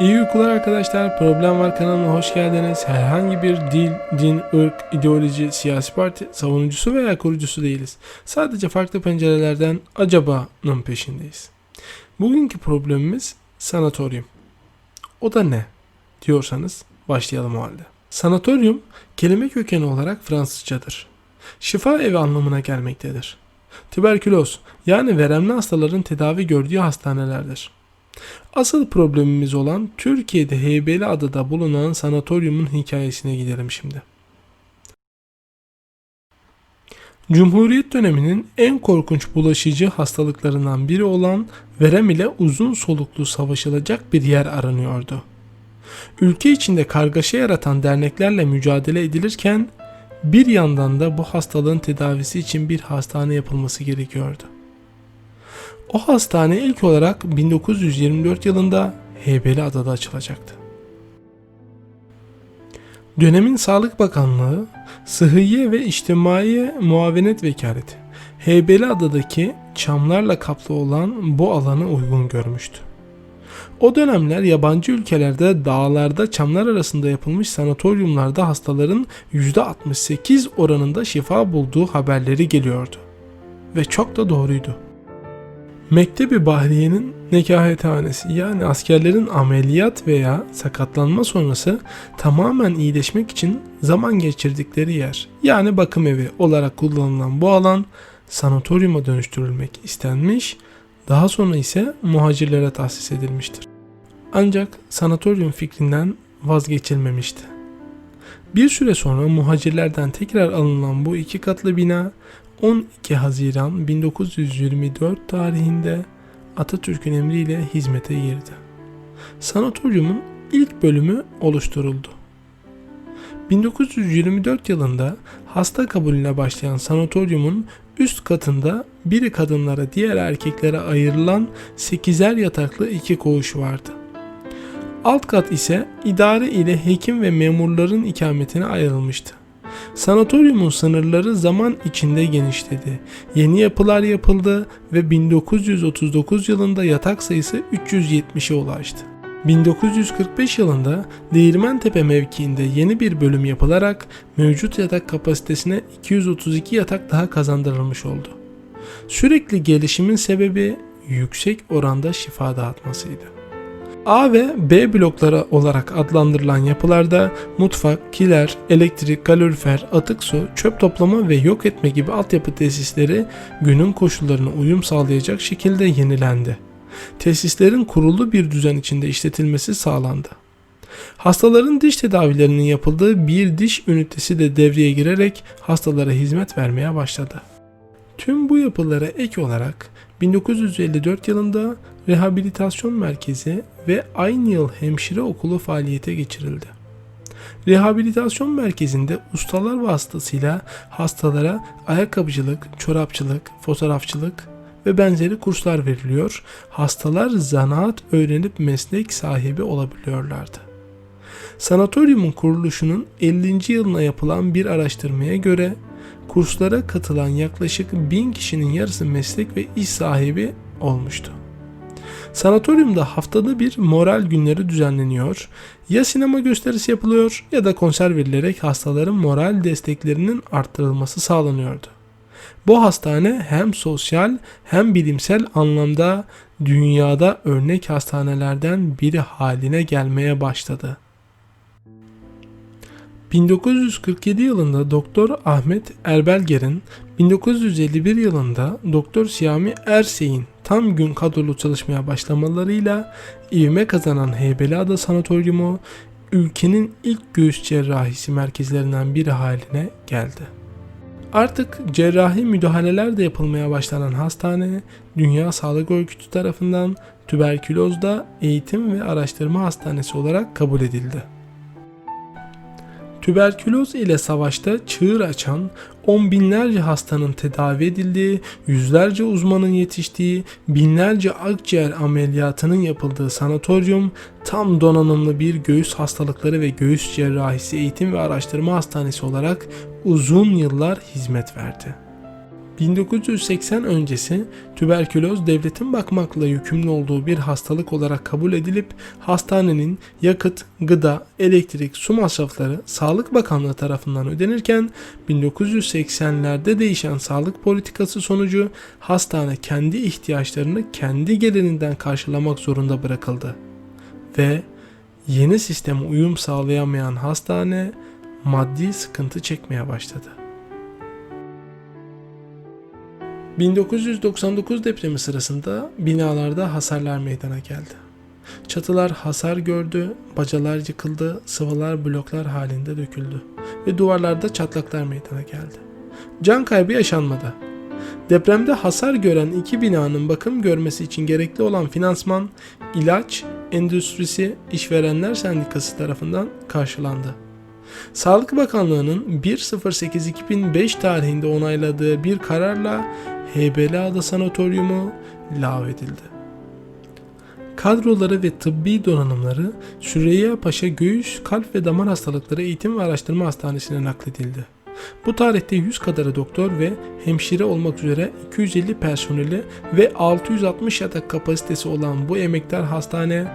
İyi uykular arkadaşlar. Problem var kanalına hoş geldiniz. Herhangi bir dil, din, ırk, ideoloji, siyasi parti savunucusu veya kurucusu değiliz. Sadece farklı pencerelerden acaba'nın peşindeyiz. Bugünkü problemimiz sanatoryum. O da ne? Diyorsanız başlayalım o halde. Sanatoryum kelime kökeni olarak Fransızcadır. Şifa evi anlamına gelmektedir. Tüberküloz yani veremli hastaların tedavi gördüğü hastanelerdir. Asıl problemimiz olan Türkiye'de Heybeliada'da bulunan sanatoryumun hikayesine gidelim şimdi. Cumhuriyet döneminin en korkunç bulaşıcı hastalıklarından biri olan verem ile uzun soluklu savaşılacak bir yer aranıyordu. Ülke içinde kargaşa yaratan derneklerle mücadele edilirken bir yandan da bu hastalığın tedavisi için bir hastane yapılması gerekiyordu. O hastane ilk olarak 1924 yılında Heybeliada'da açılacaktı. Dönemin Sağlık Bakanlığı, Sıhhiye ve İçtimai Muavenet Vekaleti, Heybeliada'daki çamlarla kaplı olan bu alanı uygun görmüştü. O dönemler yabancı ülkelerde dağlarda çamlar arasında yapılmış sanatoryumlarda hastaların %68 oranında şifa bulduğu haberleri geliyordu. Ve çok da doğruydu. Mektebi Bahriye'nin nekahethanesi yani askerlerin ameliyat veya sakatlanma sonrası tamamen iyileşmek için zaman geçirdikleri yer yani bakım evi olarak kullanılan bu alan sanatoryuma dönüştürülmek istenmiş daha sonra ise muhacirlere tahsis edilmiştir. Ancak sanatoryum fikrinden vazgeçilmemişti. Bir süre sonra muhacirlerden tekrar alınan bu iki katlı bina 12 Haziran 1924 tarihinde Atatürk'ün emriyle hizmete girdi. Sanatoryumun ilk bölümü oluşturuldu. 1924 yılında hasta kabulüne başlayan sanatoryumun üst katında biri kadınlara diğer erkeklere ayrılan 8'er yataklı iki koğuş vardı. Alt kat ise idare ile hekim ve memurların ikametine ayrılmıştı. Sanatoryumun sınırları zaman içinde genişledi. Yeni yapılar yapıldı ve 1939 yılında yatak sayısı 370'e ulaştı. 1945 yılında Değirmentepe mevkiinde yeni bir bölüm yapılarak mevcut yatak kapasitesine 232 yatak daha kazandırılmış oldu. Sürekli gelişimin sebebi yüksek oranda şifa dağıtmasıydı. A ve B blokları olarak adlandırılan yapılarda mutfak, kiler, elektrik, kalorifer, atık su, çöp toplama ve yok etme gibi altyapı tesisleri günün koşullarına uyum sağlayacak şekilde yenilendi. Tesislerin kurulu bir düzen içinde işletilmesi sağlandı. Hastaların diş tedavilerinin yapıldığı bir diş ünitesi de devreye girerek hastalara hizmet vermeye başladı. Tüm bu yapılara ek olarak 1954 yılında rehabilitasyon merkezi ve aynı yıl hemşire okulu faaliyete geçirildi. Rehabilitasyon merkezinde ustalar vasıtasıyla hastalara ayakkabıcılık, çorapçılık, fotoğrafçılık ve benzeri kurslar veriliyor. Hastalar zanaat öğrenip meslek sahibi olabiliyorlardı. Sanatoryumun kuruluşunun 50. yılına yapılan bir araştırmaya göre kurslara katılan yaklaşık 1000 kişinin yarısı meslek ve iş sahibi olmuştu. Sanatoryumda haftada bir moral günleri düzenleniyor, ya sinema gösterisi yapılıyor ya da konser verilerek hastaların moral desteklerinin arttırılması sağlanıyordu. Bu hastane hem sosyal hem bilimsel anlamda dünyada örnek hastanelerden biri haline gelmeye başladı. 1947 yılında Doktor Ahmet Erbelger'in, 1951 yılında Doktor Siyami Ersey'in tam gün kadrolu çalışmaya başlamalarıyla ivme kazanan Heybeliada Sanatoryumu ülkenin ilk göğüs cerrahisi merkezlerinden biri haline geldi. Artık cerrahi müdahaleler de yapılmaya başlanan hastane, Dünya Sağlık Örgütü tarafından tüberkülozda eğitim ve araştırma hastanesi olarak kabul edildi. Tüberküloz ile savaşta çığır açan, on binlerce hastanın tedavi edildiği, yüzlerce uzmanın yetiştiği, binlerce akciğer ameliyatının yapıldığı sanatoryum tam donanımlı bir göğüs hastalıkları ve göğüs cerrahisi eğitim ve araştırma hastanesi olarak uzun yıllar hizmet verdi. 1980 öncesi tüberküloz devletin bakmakla yükümlü olduğu bir hastalık olarak kabul edilip hastanenin yakıt, gıda, elektrik, su masrafları Sağlık Bakanlığı tarafından ödenirken 1980'lerde değişen sağlık politikası sonucu hastane kendi ihtiyaçlarını kendi gelirinden karşılamak zorunda bırakıldı. Ve yeni sisteme uyum sağlayamayan hastane maddi sıkıntı çekmeye başladı. 1999 depremi sırasında binalarda hasarlar meydana geldi. Çatılar hasar gördü, bacalar yıkıldı, sıvılar bloklar halinde döküldü ve duvarlarda çatlaklar meydana geldi. Can kaybı yaşanmadı. Depremde hasar gören iki binanın bakım görmesi için gerekli olan finansman, ilaç, endüstrisi, işverenler sendikası tarafından karşılandı. Sağlık Bakanlığı'nın 1.08.2005 tarihinde onayladığı bir kararla Heybeliada Sanatoryumu lağvedildi. Kadroları ve tıbbi donanımları Süreyya Paşa Göğüs, Kalp ve Damar Hastalıkları Eğitim ve Araştırma Hastanesi'ne nakledildi. Bu tarihte 100 kadarı doktor ve hemşire olmak üzere 250 personeli ve 660 yatak kapasitesi olan bu emektar hastane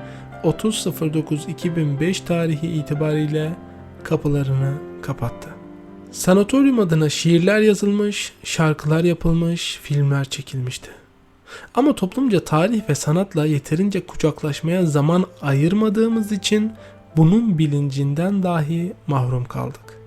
30.09.2005 tarihi itibariyle kapılarını kapattı. Sanatoryum adına şiirler yazılmış, şarkılar yapılmış, filmler çekilmişti. Ama toplumca tarih ve sanatla yeterince kucaklaşmaya zaman ayırmadığımız için bunun bilincinden dahi mahrum kaldık.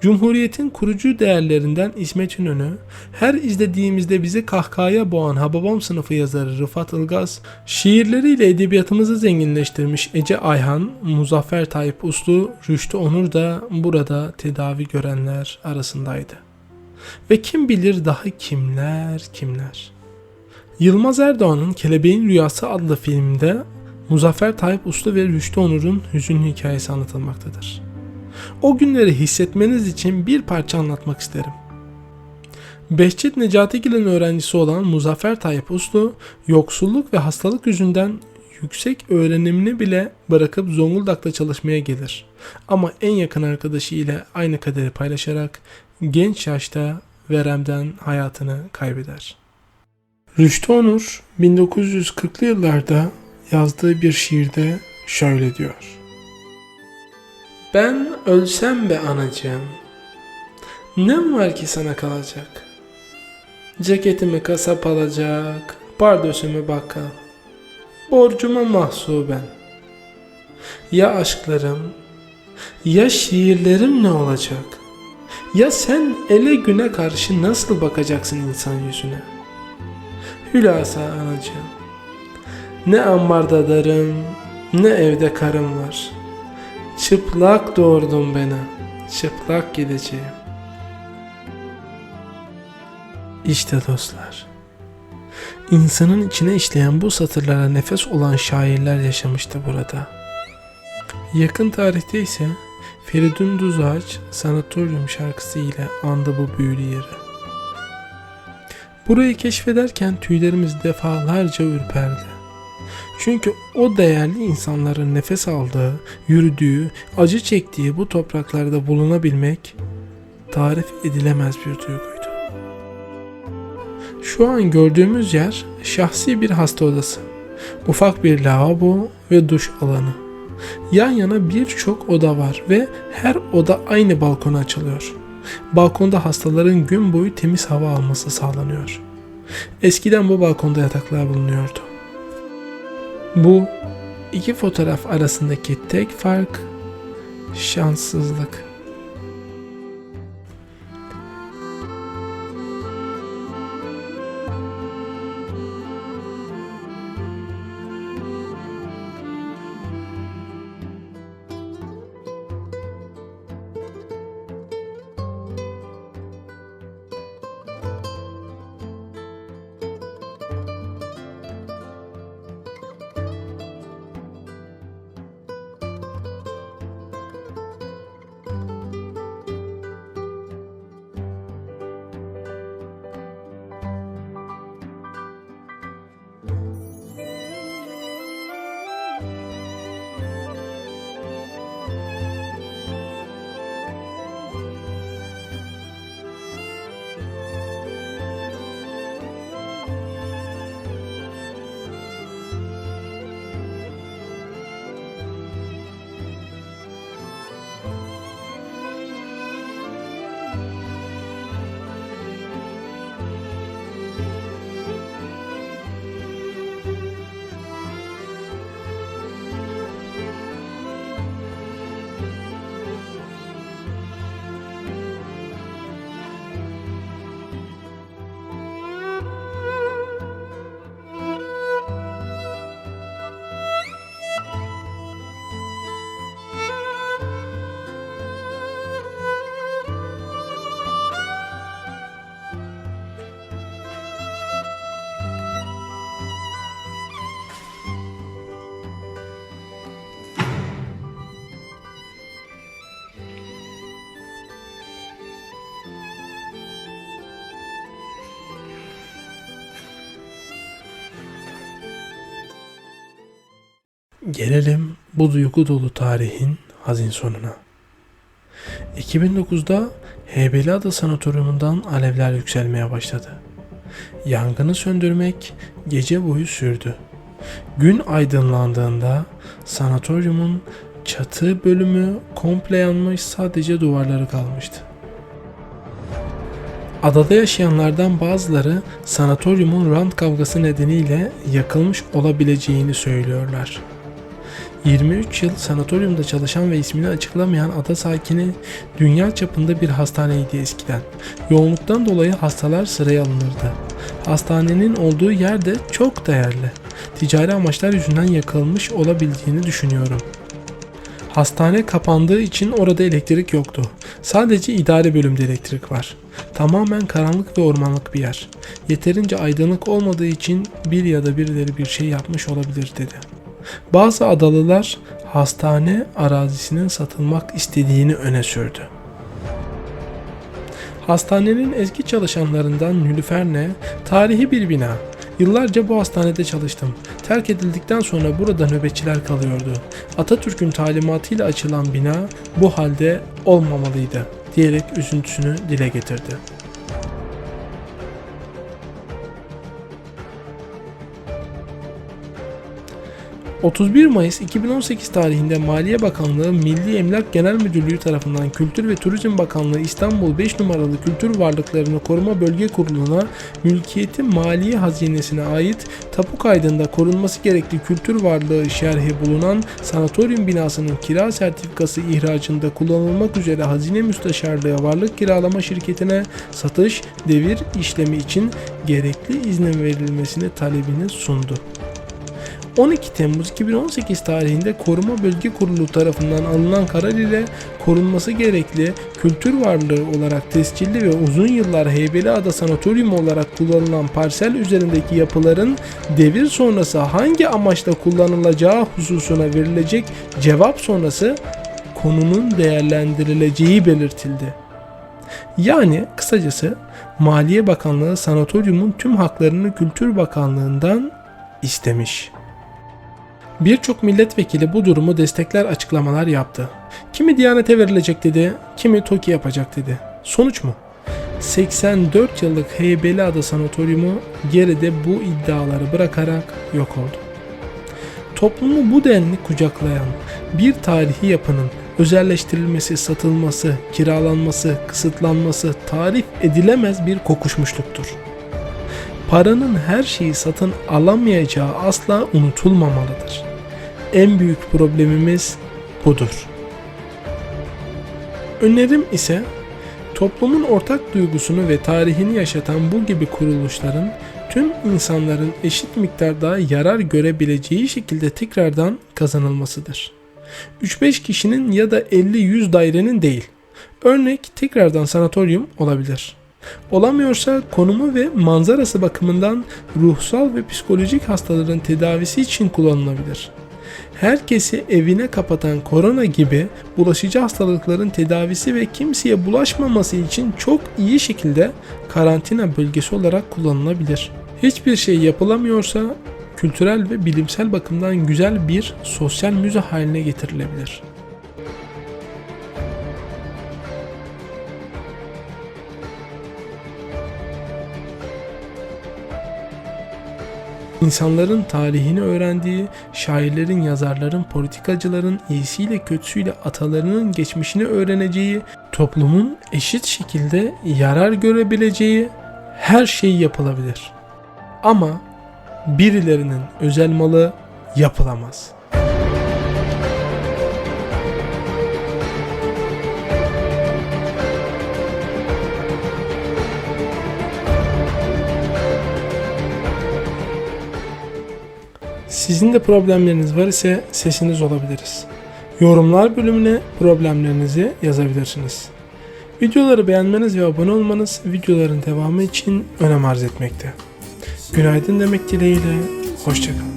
Cumhuriyetin kurucu değerlerinden İsmet İnönü, her izlediğimizde bizi kahkahaya boğan Hababam sınıfı yazarı Rıfat Ilgaz, şiirleriyle edebiyatımızı zenginleştirmiş Ece Ayhan, Muzaffer Tayyip Uslu, Rüştü Onur da burada tedavi görenler arasındaydı. Ve kim bilir daha kimler kimler. Yılmaz Erdoğan'ın Kelebeğin Rüyası adlı filmde Muzaffer Tayyip Uslu ve Rüştü Onur'un hüzünlü hikayesi anlatılmaktadır. O günleri hissetmeniz için bir parça anlatmak isterim. Behçet Necatigil'in öğrencisi olan Muzaffer Tayyip Uslu, yoksulluk ve hastalık yüzünden yüksek öğrenimini bile bırakıp Zonguldak'ta çalışmaya gelir. Ama en yakın arkadaşı ile aynı kaderi paylaşarak genç yaşta veremden hayatını kaybeder. Rüştü Onur 1940'lı yıllarda yazdığı bir şiirde şöyle diyor. Ben ölsem be anacığım. Ne var ki sana kalacak? Ceketimi kasap alacak, pardösümü bakkal. Borcuma mahsuben. Ya aşklarım, ya şiirlerim ne olacak? Ya sen ele güne karşı nasıl bakacaksın insan yüzüne? Hülasa anacığım. Ne ambarda darım, ne evde karım var.'' Çıplak doğurdun beni, çıplak gideceğim. İşte dostlar, insanın içine işleyen bu satırlara nefes olan şairler yaşamıştı burada. Yakın tarihte ise Feridun Düzağaç Sanatoryum şarkısı ile andı bu büyülü yeri. Burayı keşfederken tüylerimiz defalarca ürperdi. Çünkü o değerli insanların nefes aldığı, yürüdüğü, acı çektiği bu topraklarda bulunabilmek tarif edilemez bir duyguydu. Şu an gördüğümüz yer şahsi bir hasta odası. Ufak bir lavabo ve duş alanı. Yan yana birçok oda var ve her oda aynı balkona açılıyor. Balkonda hastaların gün boyu temiz hava alması sağlanıyor. Eskiden bu balkonda yataklar bulunuyordu. Bu iki fotoğraf arasındaki tek fark şanssızlık. Gelelim bu duygu dolu tarihin hazin sonuna. 2009'da Heybeliada Sanatoryumundan alevler yükselmeye başladı. Yangını söndürmek gece boyu sürdü. Gün aydınlandığında sanatoryumun çatı bölümü komple yanmış sadece duvarları kalmıştı. Adada yaşayanlardan bazıları sanatoryumun rant kavgası nedeniyle yakılmış olabileceğini söylüyorlar. 23 yıl sanatoryumda çalışan ve ismini açıklamayan ada sakini dünya çapında bir hastaneydi eskiden. Yoğunluktan dolayı hastalar sıraya alınırdı. Hastanenin olduğu yer de çok değerli. Ticari amaçlar yüzünden yakılmış olabildiğini düşünüyorum. Hastane kapandığı için orada elektrik yoktu. Sadece idare bölümde elektrik var. Tamamen karanlık ve ormanlık bir yer. Yeterince aydınlık olmadığı için bir ya da birileri bir şey yapmış olabilir dedi. Bazı adalılar hastane arazisinin satılmak istediğini öne sürdü. Hastanenin eski çalışanlarından Nülüfer ne? Tarihi bir bina. Yıllarca bu hastanede çalıştım. Terk edildikten sonra burada nöbetçiler kalıyordu. Atatürk'ün talimatıyla açılan bina bu halde olmamalıydı diyerek üzüntüsünü dile getirdi. 31 Mayıs 2018 tarihinde Maliye Bakanlığı Milli Emlak Genel Müdürlüğü tarafından Kültür ve Turizm Bakanlığı İstanbul 5 numaralı Kültür Varlıklarını Koruma Bölge Kurulu'na mülkiyeti maliye hazinesine ait tapu kaydında korunması gerekli kültür varlığı şerhi bulunan sanatoryum binasının kira sertifikası ihracında kullanılmak üzere hazine müsteşarlığı varlık kiralama şirketine satış devir işlemi için gerekli iznin verilmesini talebini sundu. 12 Temmuz 2018 tarihinde Koruma Bölge Kurulu tarafından alınan karar ile korunması gerekli kültür varlığı olarak tescilli ve uzun yıllar Heybeliada Sanatoryumu olarak kullanılan parsel üzerindeki yapıların devir sonrası hangi amaçla kullanılacağı hususuna verilecek cevap sonrası konunun değerlendirileceği belirtildi. Yani kısacası Maliye Bakanlığı sanatoryumun tüm haklarını Kültür Bakanlığı'ndan istemiş. Birçok milletvekili bu durumu destekler açıklamalar yaptı. Kimi Diyanete verilecek dedi, kimi TOKİ yapacak dedi. Sonuç mu? 84 yıllık Heybeliada Sanatoryumu geride bu iddiaları bırakarak yok oldu. Toplumu bu denli kucaklayan bir tarihi yapının özelleştirilmesi, satılması, kiralanması, kısıtlanması tarif edilemez bir kokuşmuşluktur. Paranın her şeyi satın alamayacağı asla unutulmamalıdır. En büyük problemimiz budur. Önerim ise toplumun ortak duygusunu ve tarihini yaşatan bu gibi kuruluşların tüm insanların eşit miktarda yarar görebileceği şekilde tekrardan kazanılmasıdır. 3-5 kişinin ya da 50-100 dairenin değil. Örnek tekrardan sanatoryum olabilir. Olamıyorsa konumu ve manzarası bakımından ruhsal ve psikolojik hastaların tedavisi için kullanılabilir. Herkesi evine kapatan korona gibi bulaşıcı hastalıkların tedavisi ve kimseye bulaşmaması için çok iyi şekilde karantina bölgesi olarak kullanılabilir. Hiçbir şey yapılamıyorsa kültürel ve bilimsel bakımdan güzel bir sosyal müze haline getirilebilir. İnsanların tarihini öğrendiği, şairlerin, yazarların, politikacıların iyisiyle kötüsüyle atalarının geçmişini öğreneceği, toplumun eşit şekilde yarar görebileceği her şey yapılabilir. Ama birilerinin özel malı yapılamaz. Sizin de problemleriniz var ise sesiniz olabiliriz. Yorumlar bölümüne problemlerinizi yazabilirsiniz. Videoları beğenmeniz ve abone olmanız videoların devamı için önem arz etmekte. Günaydın demek dileğiyle, hoşçakalın.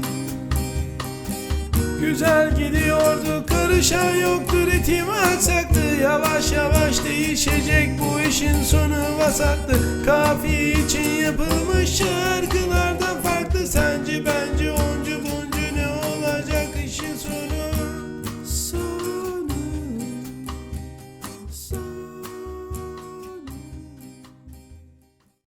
Güzel gidiyordu karışan yoktu ritim aksaktı Yavaş yavaş değişecek bu işin sonu vasaktı Kafiye için yapılmış şarkılardan farklı Sence bence o